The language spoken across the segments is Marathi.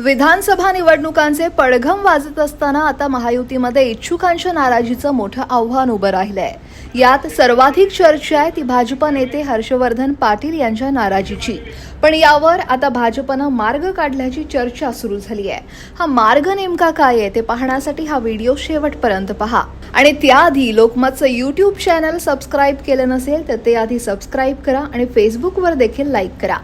विधानसभा निवडणुकांचे पडघम वाजत असताना आता महायुतीमध्ये इच्छुकांच्या नाराजीचं मोठं आव्हान उभं राहिलंय. यात सर्वाधिक चर्चा आहे ती भाजप नेते हर्षवर्धन पाटील यांच्या नाराजीची. पण यावर आता भाजपनं मार्ग काढल्याची चर्चा सुरू झाली आहे हा मार्ग नेमका काय आहे ते पाहण्यासाठी हा व्हिडिओ शेवटपर्यंत पहा. आणि त्याआधी लोकमतचं यूट्यूब चॅनल सबस्क्राईब केलं नसेल तर ते आधी सबस्क्राईब करा आणि फेसबुकवर देखील लाईक करा.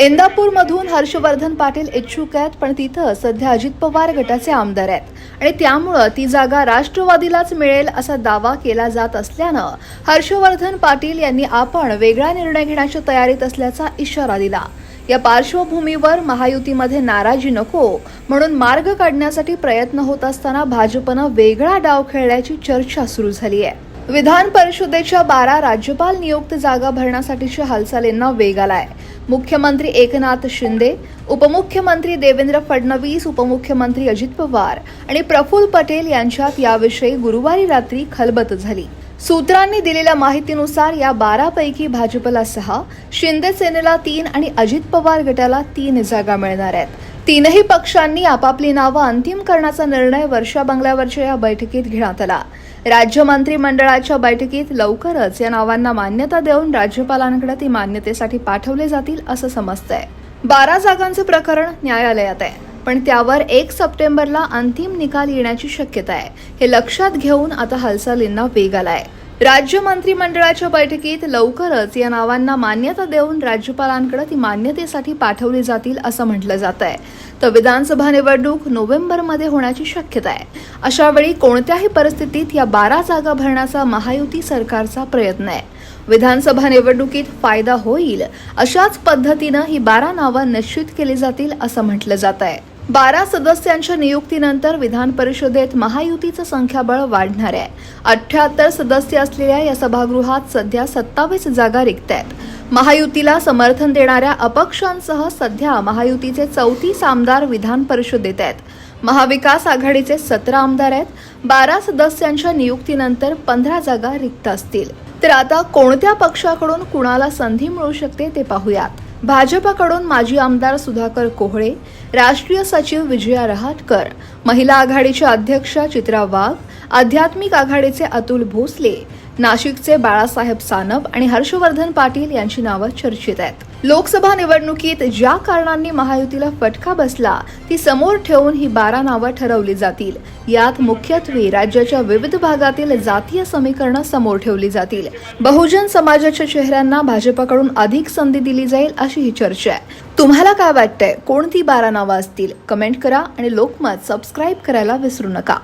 इंदापूरमधून हर्षवर्धन पाटील इच्छुक आहेत पण तिथं सध्या अजित पवार गटाचे आमदार आहेत. आणि त्यामुळं ती जागा राष्ट्रवादीलाच मिळेल असा दावा केला जात असल्यानं हर्षवर्धन पाटील यांनी आपण वेगळा निर्णय घेण्याच्या तयारीत असल्याचा इशारा दिला. या पार्श्वभूमीवर महायुतीमध्ये नाराजी नको म्हणून मार्ग काढण्यासाठी प्रयत्न होत असताना भाजपनं वेगळा डाव खेळल्याची चर्चा सुरू झाली आहे विधान परिषदेच्या बारा राज्यपाल नियुक्त जागा भरण्यासाठीच्या हालचालींना वेग आलाय. मुख्यमंत्री एकनाथ शिंदे उपमुख्यमंत्री देवेंद्र फडणवीस उपमुख्यमंत्री अजित पवार आणि प्रफुल्ल पटेल यांच्यात याविषयी गुरुवारी रात्री खलबत झाली. सूत्रांनी दिलेल्या माहितीनुसार या बारापैकी भाजपला सहा शिंदे सेनेला तीन आणि अजित पवार गटाला तीन जागा मिळणार आहेत. तीनही पक्षांनी आपापली नावं अंतिम करण्याचा निर्णय वर्षा बंगल्यावरच्या या बैठकीत घेण्यात आला. राज्य मंत्रिमंडळाच्या बैठकीत लवकरच या नावांना मान्यता देऊन राज्यपालांकडे ती मान्यतेसाठी पाठवले जातील असं समजतंय. बारा जागांचं प्रकरण न्यायालयात आहे. पण त्यावर एक सप्टेंबरला अंतिम निकाल येण्याची शक्यता आहे. हे लक्षात घेऊन आता हालचालींना वेग आलाय. राज्य मंत्रिमंडळाच्या बैठकीत लवकरच या नावांना मान्यता देऊन राज्यपालांकडे ती मान्यतेसाठी पाठवली जातील असं म्हटलं जात आहे. तर विधानसभा निवडणूक नोव्हेंबरमध्ये होण्याची शक्यता आहे. अशावेळी कोणत्याही परिस्थितीत या बारा जागा भरण्याचा महायुती सरकारचा प्रयत्न आहे. विधानसभा निवडणुकीत फायदा होईल अशाच पद्धतीनं ही बारा नावं निश्चित केली जातील असं म्हटलं जात आहे. बारा सदस्यांच्या नियुक्तीनंतर विधान परिषदेत महायुतीचं संख्याबळ वाढणार आहे. अठ्याहत्तर सदस्य असलेल्या या सभागृहात सध्या सत्तावीस जागा रिक्त आहेत महायुतीला समर्थन देणाऱ्या अपक्षांसह सध्या महायुतीचे चौतीस आमदार विधान परिषदेत आहेत. महाविकास आघाडीचे सतरा आमदार आहेत. बारा सदस्यांच्या नियुक्तीनंतर पंधरा जागा रिक्त असतील. तर आता कोणत्या पक्षाकडून कुणाला संधी मिळू शकते ते पाहूयात. भाजपाकडून माजी आमदार सुधाकर कोहळे राष्ट्रीय सचिव विजया रहाटकर महिला आघाडीच्या अध्यक्षा चित्रा वाघ आध्यात्मिक आघाडीचे अतुल भोसले नाशिकचे बाळासाहेब सानप आणि हर्षवर्धन पाटील यांची नावं चर्चेत आहेत. लोकसभा निवडणुकीत ज्या कारणांनी महायुतीला फटका बसला ती समोर ठेवून ही बारा नावं ठरवली जातील. यात मुख्यत्वे राज्याच्या विविध भागातील जातीय समीकरणं समोर ठेवली जातील. बहुजन समाजाच्या चेहऱ्यांना भाजपकडून अधिक संधी दिली जाईल अशी ही चर्चा आहे. तुम्हाला काय वाटतंय? कोणती बारा नावं असतील? कमेंट करा आणि लोकमत सबस्क्राईब करायला विसरू नका.